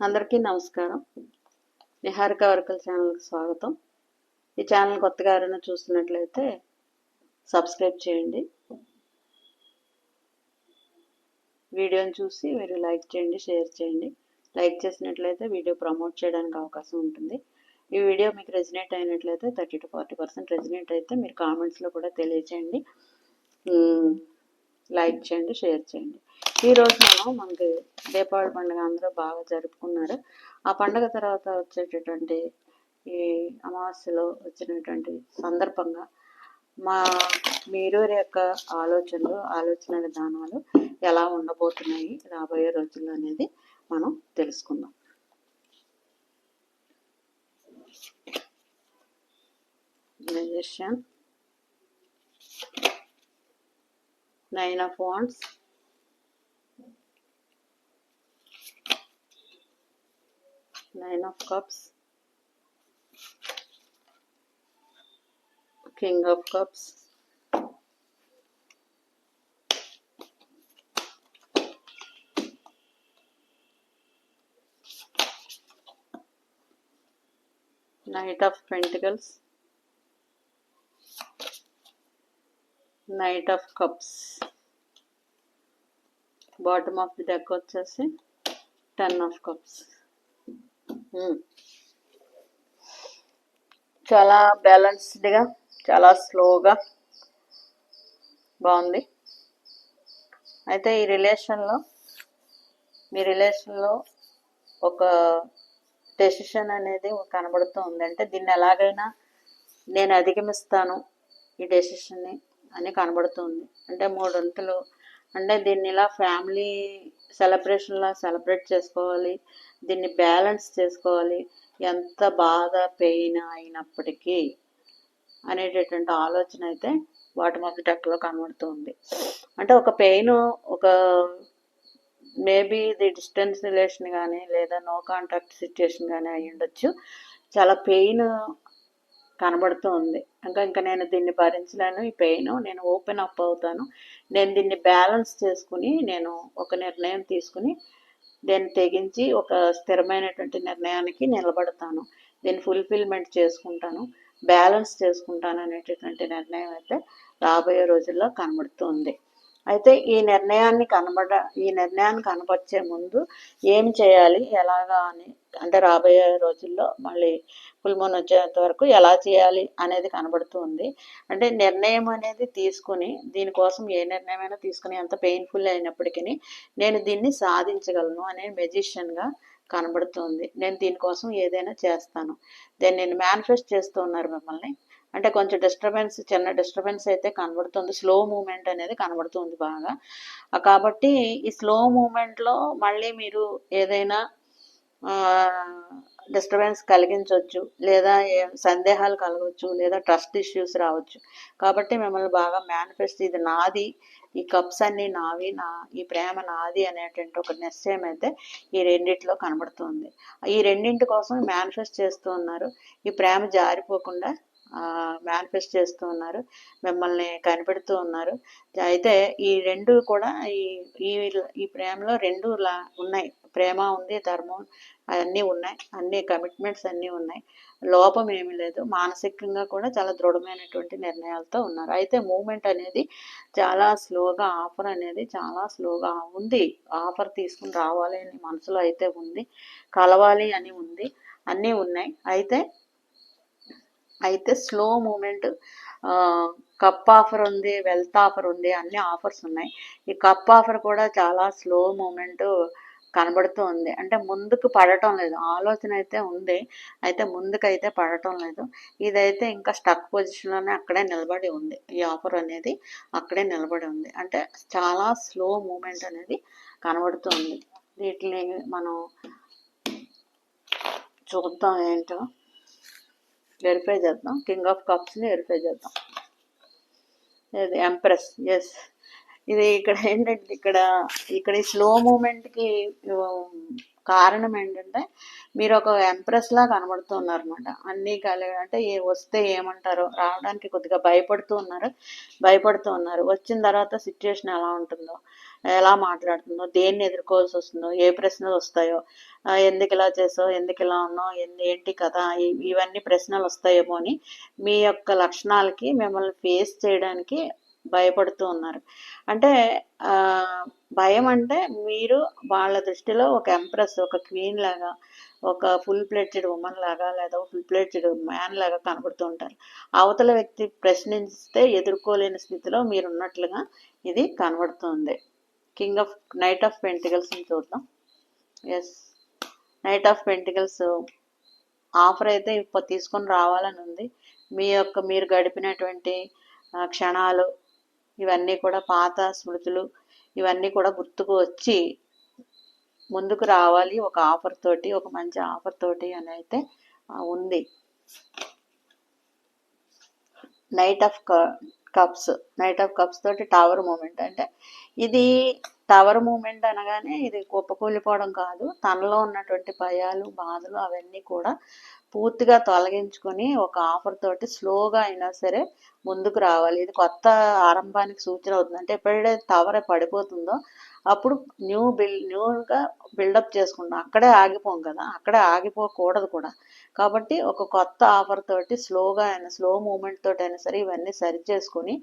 అందరికీ నమస్కారం. నిహారిక వర్కల్ ఛానల్కి స్వాగతం. ఈ ఛానల్ కొత్తగా ఎవరైనా చూస్తున్నట్లయితే సబ్స్క్రైబ్ చేయండి. వీడియోని చూసి మీరు లైక్ చేయండి షేర్ చేయండి. లైక్ చేసినట్లయితే వీడియో ప్రమోట్ చేయడానికి అవకాశం ఉంటుంది. ఈ వీడియో మీకు రెజినేట్ అయినట్లయితే thirty to forty percent resonate అయితే మీరు కామెంట్స్లో కూడా తెలియచేయండి. లైక్ చేయండి షేర్ చేయండి. ఈరోజు మనం మనకి దీపావళి పండుగ అందరూ బాగా జరుపుకున్నారు. ఆ పండుగ తర్వాత వచ్చేటటువంటి ఈ అమావాస్యలో వచ్చినటువంటి సందర్భంగా మా మీరు యొక్క ఆలోచనలు ఆలోచన విధానాలు ఎలా ఉండబోతున్నాయి రాబోయే రోజుల్లో అనేది మనం తెలుసుకుందాం. Nine of of nine of cups king of cups knight of pentacles knight of cups bottom of the deck వచ్చేసి టెన్ ఆఫ్ కప్స్ చాలా బ్యాలెన్స్డ్గా చాలా స్లోగా బాగుంది. అయితే ఈ రిలేషన్లో మీ రిలేషన్లో ఒక డెసిషన్ అనేది కనబడుతూ ఉందంటే అంటే దీన్ని ఎలాగైనా నేను అధిగమిస్తాను ఈ డెసిషన్ని అని కనబడుతుంది అంటే మూడొంతులు. అంటే దీన్ని ఇలా ఫ్యామిలీ సెలబ్రేషన్లా సెలబ్రేట్ చేసుకోవాలి. దీన్ని బ్యాలెన్స్ చేసుకోవాలి. ఎంత బాధ పెయిన్ అయినప్పటికీ అనేటటువంటి ఆలోచన అయితే వాటి మొదటి టెక్లో కనబడుతుంది. అంటే ఒక పెయిన్ ఒక మేబీ ఇది డిస్టెన్స్ రిలేషన్ కానీ లేదా నో కాంటాక్ట్ సిచ్యుయేషన్ కానీ అయి ఉండొచ్చు. చాలా పెయిన్ కనబడుతూ ఉంది ఇంకా ఇంకా నేను దీన్ని భరించలేను. ఈ పెయిన్ నేను ఓపెన్ అప్ అవుతాను. నేను దీన్ని బ్యాలెన్స్ చేసుకుని నేను ఒక నిర్ణయం తీసుకుని దీన్ని తెగించి ఒక స్థిరమైనటువంటి నిర్ణయానికి నిలబడతాను. దీన్ని ఫుల్ఫిల్మెంట్ చేసుకుంటాను. బ్యాలెన్స్ చేసుకుంటాను అనేటటువంటి నిర్ణయం అయితే రాబోయే రోజుల్లో కనబడుతుంది. అయితే ఈ నిర్ణయాన్ని కనబడ ఈ నిర్ణయాన్ని కనపరిచే ముందు ఏం చేయాలి? ఎలాగా అని అంటే రాబోయే రోజుల్లో మళ్ళీ ఫుల్ మూన్ వచ్చేంత వరకు ఎలా చేయాలి అనేది కనబడుతుంది అంటే నిర్ణయం అనేది తీసుకుని దీనికోసం ఏ నిర్ణయమైనా తీసుకుని ఎంత పెయిన్ఫుల్ అయినప్పటికీ నేను దీన్ని సాధించగలను అనే మెజిషియన్గా కనబడుతుంది నేను దీనికోసం ఏదైనా చేస్తాను. దాన్ని నేను మేనిఫెస్ట్ చేస్తూ ఉన్నారు మిమ్మల్ని. అంటే కొంచెం డిస్టర్బెన్స్ చిన్న డిస్టర్బెన్స్ అయితే కనబడుతుంది. స్లో మూమెంట్ అనేది కనబడుతుంది బాగా. కాబట్టి ఈ స్లో మూమెంట్లో మళ్ళీ మీరు ఏదైనా డిస్టర్బెన్స్ కలిగించవచ్చు లేదా సందేహాలు కలగవచ్చు లేదా ట్రస్ట్ ఇష్యూస్ రావచ్చు. కాబట్టి మిమ్మల్ని బాగా మేనిఫెస్ట్ ఇది నాది ఈ కప్స్ అన్ని నావి నా ఈ ప్రేమ నాది అనేటువంటి ఒక నిశ్చయం అయితే ఈ రెండింటిలో కనబడుతుంది. ఈ రెండింటి కోసం మేనిఫెస్ట్ చేస్తూ ఉన్నారు. ఈ ప్రేమ జారిపోకుండా మేనిఫెస్ట్ చేస్తూ ఉన్నారు మిమ్మల్ని కనిపెడుతూ ఉన్నారు. అయితే ఈ రెండు కూడా ఈ ఈ ప్రేమలో రెండు లా ఉన్నాయి. ప్రేమ ఉంది ధర్మం అన్నీ ఉన్నాయి అన్ని కమిట్మెంట్స్ అన్నీ ఉన్నాయి. లోపం ఏమీ లేదు మానసికంగా కూడా చాలా దృఢమైనటువంటి నిర్ణయాలతో ఉన్నారు. అయితే మూమెంట్ అనేది చాలా స్లోగా ఆఫర్ అనేది చాలా స్లోగా ఉంది. ఆఫర్ తీసుకుని రావాలి అని మనసులో అయితే ఉంది కలవాలి అని ఉంది అన్నీ ఉన్నాయి. అయితే అయితే స్లో మూమెంట్ కప్ ఆఫర్ ఉంది వెల్త్ ఆఫర్ ఉంది అన్ని ఆఫర్స్ ఉన్నాయి. ఈ కప్ ఆఫర్ కూడా చాలా స్లో మూమెంట్ కనబడుతూ ఉంది. అంటే ముందుకు పడటం లేదు. ఆలోచన అయితే ఉంది. అయితే ముందుకైతే పడటం లేదు. ఇదైతే ఇంకా స్టక్ పొజిషన్లోనే అక్కడే నిలబడి ఉంది. ఈ ఆఫర్ అనేది అక్కడే నిలబడి ఉంది. అంటే చాలా స్లో మూమెంట్ అనేది కనబడుతుంది వీటిని మనం చూద్దాం ఏంటో. వెరిఫై చేద్దాం. కింగ్ ఆఫ్ కప్స్ని వెరిఫై చేద్దాం. ఇది ఎంప్రెస్ ఎస్ ఇది ఇక్కడ ఏంటంటే ఇక్కడ ఇక్కడ ఈ స్లో మూమెంట్కి కారణం ఏంటంటే మీరు ఒక ఎంప్రెస్ లాగా కనబడుతూ ఉన్నారు అనమాట అన్నీ కలిగి అంటే ఏ వస్తే ఏమంటారో రావడానికి కొద్దిగా భయపడుతూ ఉన్నారు భయపడుతూ ఉన్నారు వచ్చిన తర్వాత సిచ్యుయేషన్ ఎలా ఉంటుందో ఎలా మాట్లాడుతుందో దేన్ని ఎదుర్కోవాల్సి వస్తుందో ఏ ప్రశ్నలు వస్తాయో ఎందుకు ఇలా చేసావు ఎందుకు ఇలా ఉన్నావు ఎందు- ఏంటి కదా ఇవన్నీ ప్రశ్నలు వస్తాయేమో అని మీ యొక్క లక్షణాలకి మిమ్మల్ని ఫేస్ చేయడానికి భయపడుతూ ఉన్నారు అంటే భయం అంటే మీరు వాళ్ళ దృష్టిలో ఒక ఎంప్రెస్ ఒక క్వీన్ లాగా ఒక ఫుల్ ప్లేటెడ్ ఉమెన్ లాగా లేదా ఫుల్ ప్లేటెడ్ మ్యాన్ లాగా కనబడుతూ ఉంటారు. అవతల వ్యక్తి ప్రశ్నిస్తే ఎదుర్కోలేని స్థితిలో మీరు ఉన్నట్లుగా ఇది కనబడుతుంది. King of knight of pentacles చూద్దాం. Yes knight of pentacles offer అయితే తీసుకొని రావాలని ఉంది. మీ యొక్క మీరు గడిపినటువంటి క్షణాలు ఇవన్నీ కూడా పాత స్మృతులు ఇవన్నీ కూడా గుర్తుకు వచ్చి ముందుకు రావాలి. ఒక ఆఫర్ తోటి ఒక మంచి ఆఫర్ తోటి అని అయితే ఉంది. Knight of cups knight of cups తోటి టవర్ మూమెంట్ అంటే ఇది టవర్ మూమెంట్ అనగానే ఇది కుప్పకూలిపోవడం కాదు. తనలో ఉన్నటువంటి భయాలు బాధలు అవన్నీ కూడా పూర్తిగా తొలగించుకొని ఒక ఆఫర్ తోటి స్లోగా అయినా సరే ముందుకు రావాలి. ఇది కొత్త ఆరంభానికి సూచన అవుతుంది. అంటే ఎప్పుడైతే టవర్ పడిపోతుందో అప్పుడు న్యూ బిల్ న్యూగా బిల్డప్ చేసుకుంటాం అక్కడే ఆగిపోం కదా. అక్కడే ఆగిపోకూడదు కూడా. కాబట్టి ఒక కొత్త ఆఫర్ తోటి స్లోగా అయినా స్లో మూమెంట్ తోటి అయినా సరే ఇవన్నీ సరి చేసుకుని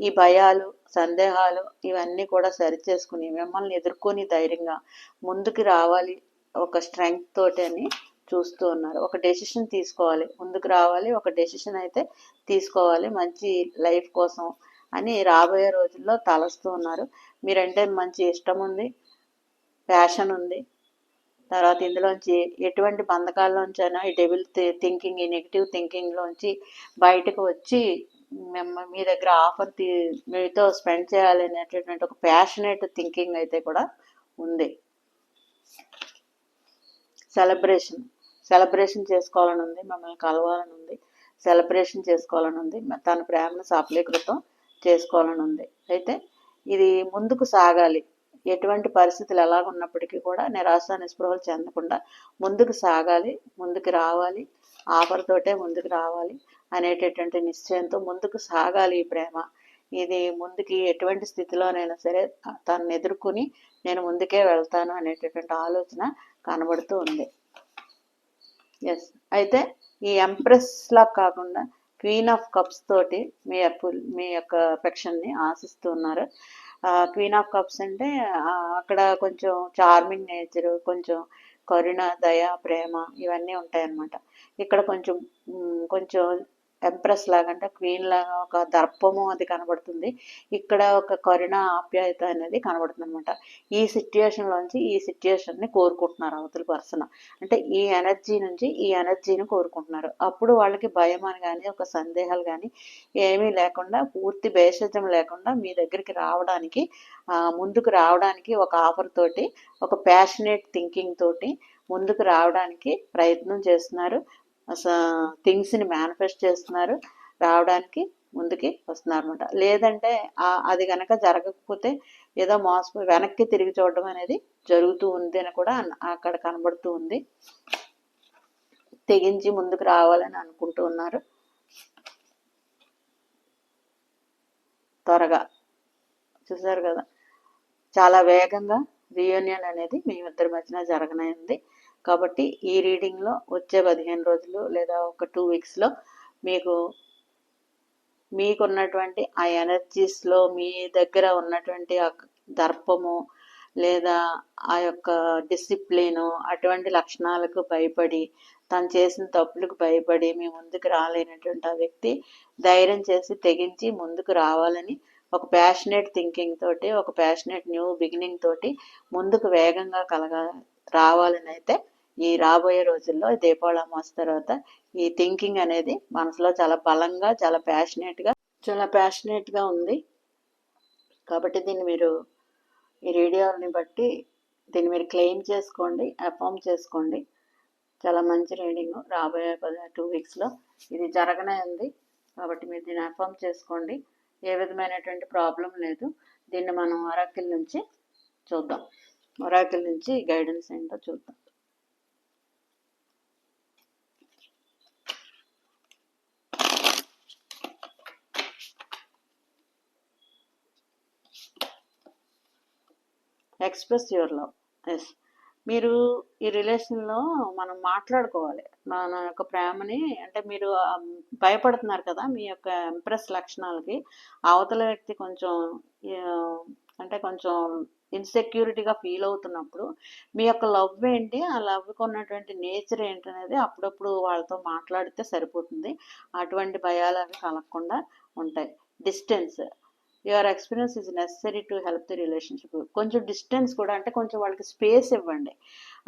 ఈ భయాలు సందేహాలు ఇవన్నీ కూడా సరి చేసుకుని మిమ్మల్ని ఎదుర్కొని ధైర్యంగా ముందుకు రావాలి ఒక స్ట్రెంగ్త్ తోటి అని చూస్తూ ఉన్నారు. ఒక డెసిషన్ తీసుకోవాలి. ముందుకు రావాలి. ఒక డెసిషన్ అయితే తీసుకోవాలి. మంచి లైఫ్ కోసం అని రాబోయే రోజుల్లో తలస్తూ ఉన్నారు. మీరంటే మంచి ఇష్టం ఉంది ప్యాషన్ ఉంది. తర్వాత ఇందులోంచి ఎటువంటి బంధకాల్లోంచైనా ఈ డెబిల్ థింకింగ్ ఈ నెగిటివ్ థింకింగ్లోంచి బయటకు వచ్చి మీ దగ్గర ఆఫర్ తీ మీతో స్పెండ్ చేయాలి అనేటటువంటి ఒక ప్యాషనేట్ థింకింగ్ అయితే కూడా ఉంది. సెలబ్రేషన్. సెలబ్రేషన్ చేసుకోవాలని ఉంది మమ్మల్ని కలవాలని ఉంది. సెలబ్రేషన్ చేసుకోవాలని ఉంది. తన ప్రేమను సఫలీకృతం చేసుకోవాలని ఉంది అయితే ఇది ముందుకు సాగాలి. ఎటువంటి పరిస్థితులు ఎలా ఉన్నప్పటికీ కూడా నిరాశ నిస్పృహలు చెందకుండా ముందుకు సాగాలి ముందుకు రావాలి ఆఫర్తోటే ముందుకు రావాలి అనేటటువంటి నిశ్చయంతో ముందుకు సాగాలి ఈ ప్రేమ. ఇది ముందుకి ఎటువంటి స్థితిలోనైనా సరే తనను ఎదుర్కొని నేను ముందుకే వెళ్తాను అనేటటువంటి ఆలోచన కనబడుతూ ఉంది. ఎస్ అయితే ఈ ఎంప్రెస్ లా కాకుండా క్వీన్ ఆఫ్ కప్స్ తోటి మీ యొక్క మీ యొక్క అఫెక్షన్ని ఆశిస్తూ ఉన్నారు క్వీన్ ఆఫ్ కప్స్ అంటే అక్కడ కొంచెం చార్మింగ్ నేచర్ కొంచెం కరుణ దయ ప్రేమ ఇవన్నీ ఉంటాయన్నమాట. ఇక్కడ కొంచెం కొంచెం ఎంప్రెస్ లాగా అంటే క్వీన్ లాగా ఒక దర్పము అది కనబడుతుంది. ఇక్కడ ఒక కరుణ ఆప్యాయత అనేది కనబడుతుంది అనమాట ఈ సిచ్యుయేషన్ నుంచి ఈ సిచ్యుయేషన్ని కోరుకుంటున్నారు అవతల పర్సన్ అంటే ఈ ఎనర్జీ నుంచి ఈ ఎనర్జీని కోరుకుంటున్నారు. అప్పుడు వాళ్ళకి భయం అని కానీ ఒక సందేహాలు కానీ ఏమీ లేకుండా పూర్తి భేషజం లేకుండా మీ దగ్గరికి రావడానికి ముందుకు రావడానికి ఒక ఆఫర్ తోటి ఒక ప్యాషనేట్ థింకింగ్ తోటి ముందుకు రావడానికి ప్రయత్నం చేస్తున్నారు. థింగ్స్ని మేనిఫెస్ట్ చేస్తున్నారు. రావడానికి ముందుకి వస్తున్నారు అనమాట లేదంటే అది కనుక జరగకపోతే ఏదో మోసపోయి వెనక్కి తిరిగి చూడడం అనేది జరుగుతూ ఉంది అని కూడా అక్కడ కనబడుతూ ఉంది. తెగించి ముందుకు రావాలని అనుకుంటూ ఉన్నారు. త్వరగా. చూసారు కదా? చాలా వేగంగా రీయూనియన్ అనేది మీ ఇద్దరి మధ్యన జరగనైంది. కాబట్టి ఈ రీడింగ్లో వచ్చే పదిహేను రోజులు లేదా ఒక టూ వీక్స్లో మీకు మీకున్నటువంటి ఆ ఎనర్జీస్లో మీ దగ్గర ఉన్నటువంటి ఆ దర్పము లేదా ఆ యొక్క డిసిప్లిను అటువంటి లక్షణాలకు భయపడి తను చేసిన తప్పులకు భయపడి మీ ముందుకు రాలేనటువంటి ఆ వ్యక్తి ధైర్యం చేసి తెగించి ముందుకు రావాలని ఒక ప్యాషనేట్ థింకింగ్ తోటి ఒక ప్యాషనేట్ న్యూ బిగినింగ్ తోటి ముందుకు వేగంగా కలగా రావాలని అయితే ఈ రాబోయే రోజుల్లో దీపావళి అమావాస్య తర్వాత ఈ థింకింగ్ అనేది మనసులో చాలా బలంగా చాలా ప్యాషనేట్గా చాలా ప్యాషనేట్గా ఉంది. కాబట్టి దీన్ని మీరు ఈ రేడియోని బట్టి దీన్ని మీరు క్లెయిమ్ చేసుకోండి అఫామ్ చేసుకోండి. చాలా మంచి రీడింగ్ రాబోయే పది టూ వీక్స్లో ఇది జరగనే ఉంది. కాబట్టి మీరు దీన్ని అఫామ్ చేసుకోండి. ఏ విధమైనటువంటి ప్రాబ్లం లేదు. దీన్ని మనం ఒరాకిల్ నుంచి చూద్దాం. ఒరాకిల్ నుంచి గైడెన్స్ ఏంటో చూద్దాం. Express your love. ఎస్. మీరు ఈ రిలేషన్లో మనం మాట్లాడుకోవాలి. మన యొక్క ప్రేమని అంటే మీరు భయపడుతున్నారు కదా మీ యొక్క ఎంప్రెస్ లక్షణాలకి అవతల వ్యక్తి కొంచెం అంటే కొంచెం ఇన్సెక్యూరిటీగా ఫీల్ అవుతున్నప్పుడు మీ యొక్క లవ్ ఏంటి? ఆ లవ్కి ఉన్నటువంటి నేచర్ ఏంటనేది అప్పుడప్పుడు వాళ్ళతో మాట్లాడితే సరిపోతుంది. అటువంటి భయాలు అవి కలగకుండా ఉంటాయి. Distance. Your experience is necessary to help the relationship కొంచెం డిస్టెన్స్ కూడా అంటే కొంచెం వాళ్ళకి స్పేస్ ఇవ్వండి.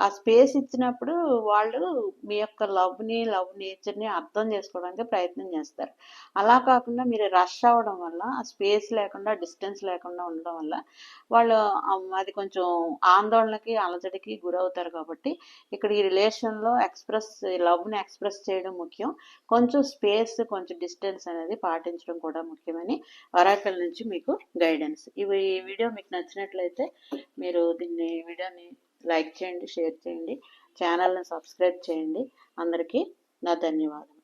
ఆ స్పేస్ ఇచ్చినప్పుడు వాళ్ళు మీ యొక్క లవ్ని లవ్ నేచర్ని అర్థం చేసుకోవడానికి ప్రయత్నం చేస్తారు. అలా కాకుండా మీరు రష్ అవ్వడం వల్ల ఆ స్పేస్ లేకుండా డిస్టెన్స్ లేకుండా ఉండడం వల్ల వాళ్ళు అది కొంచెం ఆందోళనకి అలజడికి గురవుతారు కాబట్టి ఇక్కడ ఈ రిలేషన్లో ఎక్స్ప్రెస్ లవ్ని ఎక్స్ప్రెస్ చేయడం ముఖ్యం. కొంచెం స్పేస్ కొంచెం డిస్టెన్స్ అనేది పాటించడం కూడా ముఖ్యమని వరాకల్ నుంచి మీకు గైడెన్స్. ఇవి ఈ వీడియో మీకు నచ్చినట్లయితే మీరు దీన్ని వీడియోని లైక్ చేయండి షేర్ చేయండి. ఛానల్ని సబ్స్క్రైబ్ చేయండి. అందరికీ నా ధన్యవాదాలు